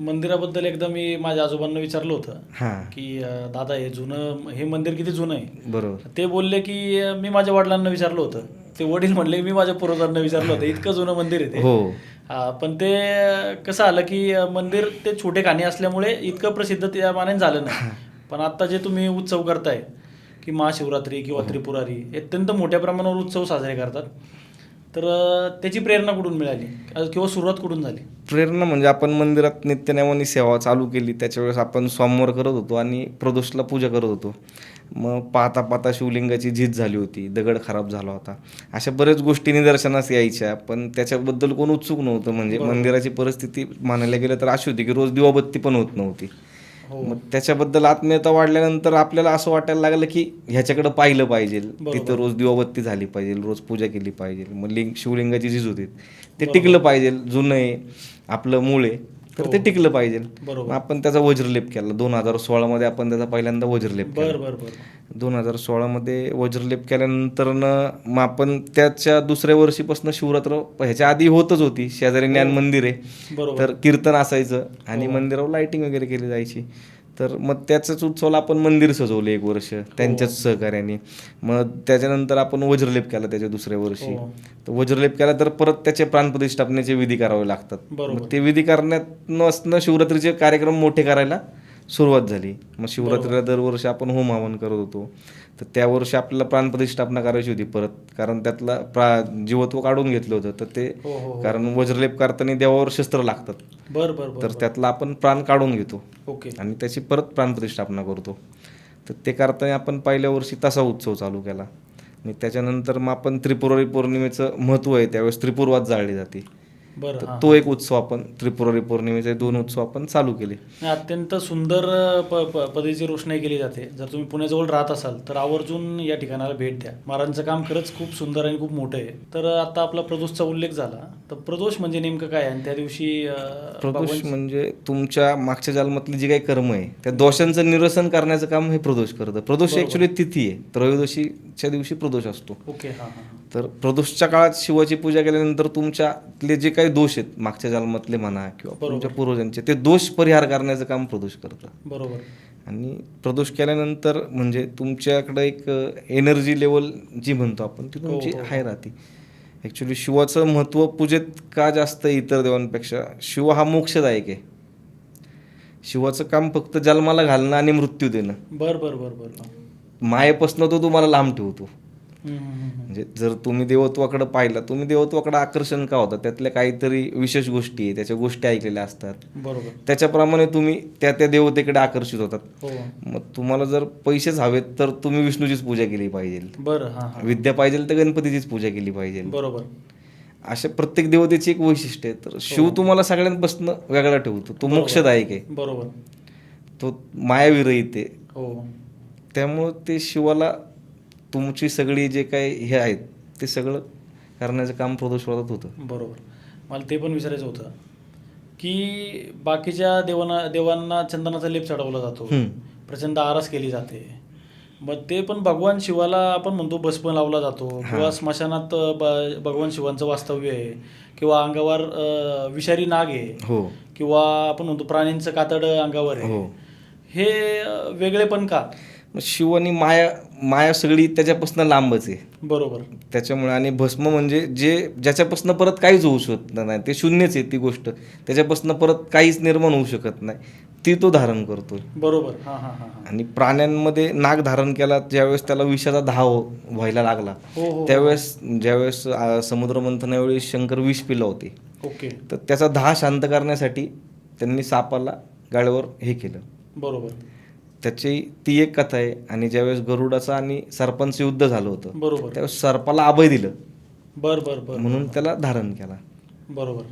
मंदिराबद्दल एकदा मी माझ्या आजोबांना विचारलं होतं की अं, दादा हे जुनं हे मंदिर किती जुनं आहे? बरोबर. ते बोलले की अं, मी माझ्या वडिलांना विचारलं होतं. ते वडील म्हणले मी माझ्या पूर्वजांना विचारलं होतं. इतकं जुनं मंदिर आहे ते. हो. हा, पण ते अं, कसं आलं की अं, मंदिर ते छोटे खाणी असल्यामुळे इतकं प्रसिद्ध त्या मानाने झालं नाही. पण आता जे तुम्ही उत्सव करताय की महाशिवरात्री किंवा त्रिपुरारी हे अत्यंत मोठ्या प्रमाणावर उत्सव साजरे करतात. तर त्याची प्रेरणा कुठून मिळाली? किंवा सुरुवात कुठून झाली? प्रेरणा म्हणजे आपण मंदिरात नित्यनेमानी सेवा चालू केली त्याच्या वेळेस आपण सोमवार करत होतो आणि प्रदोषला पूजा करत होतो. मग पाहता पाहता शिवलिंगाची झीज झाली होती दगड खराब झाला होता. अशा बऱ्याच गोष्टी निदर्शनास यायच्या पण त्याच्याबद्दल कोण उत्सुक नव्हतं. म्हणजे मंदिराची परिस्थिती म्हणायला गेलं तर अशी होती की रोज दिवाबत्ती पण होत नव्हती. मग त्याच्याबद्दल आत्मीयता वाढल्यानंतर आपल्याला असं वाटायला लागलं की ह्याच्याकडे पाहिलं पाहिजे. तिथं रोज दिवाबत्ती झाली पाहिजे रोज पूजा केली पाहिजे. मग लिंग शिवलिंगाची झीज होती ते टिकलं पाहिजे जुनं आहे आपलं मूळ आहे. तर ते टिकलं पाहिजे. बरोबर. आपण त्याचा वज्रलेप केला. दोन हजार सोळामध्ये आपण त्याचा पहिल्यांदा वज्रलेप केला. दोन हजार सोळामध्ये वज्रलेप केल्यानंतर मग आपण त्याच्या दुसऱ्या वर्षीपासून शिवरात्र ह्याच्या आधी होतच होती. शेजारी ज्ञान मंदिर आहे. तर कीर्तन असायचं आणि मंदिरावर लाइटिंग वगैरे केली जायची. तर मग त्याच्याच उत्सवाला आपण मंदिर सजवलं एक वर्ष त्यांच्याच सहकार्याने मग त्याच्यानंतर आपण वज्रलेप केला त्याच्या दुसऱ्या वर्षी हो. तर वज्रलेप केला तर परत त्याचे प्राणप्रतिष्ठापनेचे विधी करावे लागतात. मग ते विधी करण्यात नसणं शिवरात्रीचे कार्यक्रम मोठे करायला सुरुवात झाली. मग शिवरात्रीला दरवर्षी आपण होम हवन करत होतो. तर त्या वर्षी आपल्याला प्राणप्रतिष्ठापना करायची होती परत. कारण त्यातला प्रा जीवत्व काढून घेतलं होतं. तर ते हो हो हो. कारण वज्रलेप करताना देवावर शस्त्र लागतात. बर बर तर त्यातला आपण प्राण काढून घेतो. ओके. आणि त्याची परत प्राणप्रतिष्ठापना करतो. तर ते करताना आपण पहिल्या वर्षी तसा उत्सव चालू केला. आणि त्याच्यानंतर मग आपण त्रिपुरारी पौर्णिमेचं महत्त्व आहे. त्यावेळेस त्रिपुरवात जाळली जाते. तर तो एक उत्सव आपण त्रिपुरारी पौर्णिमेचे दोन उत्सव आपण चालू केले. अत्यंत सुंदर अ, प प- पद्धतीची रोषणाई केली जाते. जर तुम्ही पुण्याजवळ राहत असाल तर आवर्जून या ठिकाणाला भेट द्या. महाराजांचं काम खरंच खूप सुंदर आणि खूप मोठं आहे. तर आता आपला प्रदोषचा उल्लेख झाला. तर प्रदोष म्हणजे नेमकं काय आणि त्या दिवशी प्रदोष म्हणजे तुमच्या मागच्या जन्मातली जी काही कर्म आहे त्या दोषांचं निरसन करण्याचं काम हे प्रदोष करतं. प्रदोष ऍक्च्युली तिथी आहे. त्रयोदशीच्या दिवशी प्रदोष असतो. ओके तर प्रदोषच्या काळात शिवाची पूजा केल्यानंतर तुमच्यातले जे काही दोष आहेत. मागच्या जन्मातले म्हणा किंवा. तुमच्या पूर्वजांचे. ते दोष परिहार करण्याचं काम प्रदोष करतं बरोबर. आणि प्रदोष केल्यानंतर म्हणजे तुमच्याकडे एक एनर्जी लेवल जी म्हणतो आपण ती तुमची हो, हो. हाय राहते. ॲक्च्युली शिवाचं महत्त्व पूजेत का जास्त इतर देवांपेक्षा? शिव हा मोक्षदायक आहे. शिवाचं काम फक्त जन्माला घालणं आणि मृत्यू देणं. बर बर बर बर. मायेपासनं तो तुम्हाला लांब ठेवतो. म्हणजे जर तुम्ही देवत्वाकडे पाहिलं तुम्ही देवत्वाकडे आकर्षण का होतं? त्यातल्या काहीतरी विशेष गोष्टी आहे त्याच्या गोष्टी ऐकलेल्या असतात. बरोबर. त्याच्याप्रमाणे तुम्ही त्या त्या देवतेकडे आकर्षित होतात. हो. मग तुम्हाला जर पैसेच हवेत तर तुम्ही विष्णूचीच पूजा केली पाहिजे. बरं हां हां. विद्या पाहिजे तर गणपतीचीच पूजा केली पाहिजे. बरोबर. अशा प्रत्येक देवतेची एक वैशिष्ट्य आहे. तर शिव तुम्हाला सगळ्यांपासून वेगळा ठेवतो. तो मोक्षदायक आहे. बरोबर. तो मायाविरहित आहे. हो. त्यामुळं ते शिवाला तुमची सगळी जे काही हे आहेत ते सगळं करण्याचं काम प्रदोष व्रतात होतं. बरोबर. मला ते पण विचारायचं होतं की बाकीच्या देवांना देवांना चंदनाचा लेप चढवला जातो. प्रचंड आरास केली जाते. मग ते पण भगवान शिवाला आपण म्हणतो भस्म लावला जातो किंवा स्मशानात भगवान शिवांचं वास्तव्य आहे किंवा अंगावर विषारी नाग आहे हो. किंवा आपण म्हणतो प्राण्यांचं कातड अंगावर आहे. हो. हे वेगळे पण का? मग शिव आणि माया माया सगळी त्याच्यापासून लांबच आहे. बरोबर. त्याच्यामुळे आणि भस्म म्हणजे जे ज्याच्यापासून परत काहीच होऊ शकत नाही ते शून्यच आहे ती गोष्ट. त्याच्यापासून परत काहीच निर्माण होऊ शकत नाही. ती तो धारण करतो. बरोबर. हां हां हां हां. आणि प्राण्यांमध्ये नाग धारण केला ज्यावेळेस त्याला विषाचा धाव व्हायला लागला हो हो त्यावेळेस ज्यावेळेस समुद्र मंथनावेळी शंकर विष पिलं होते. ओके. तर त्याचा धा शांत करण्यासाठी त्यांनी सापाला गाळ्यावर हे केलं. बरोबर. त्याची ती एक कथा आहे. आणि ज्यावेळेस गरुडाचं आणि सर्पांचं युद्ध झालं होतं बरोबर. त्यावेळेस सर्पाला अभय दिलं. बर बर बर. म्हणून त्याला धारण केला. बरोबर.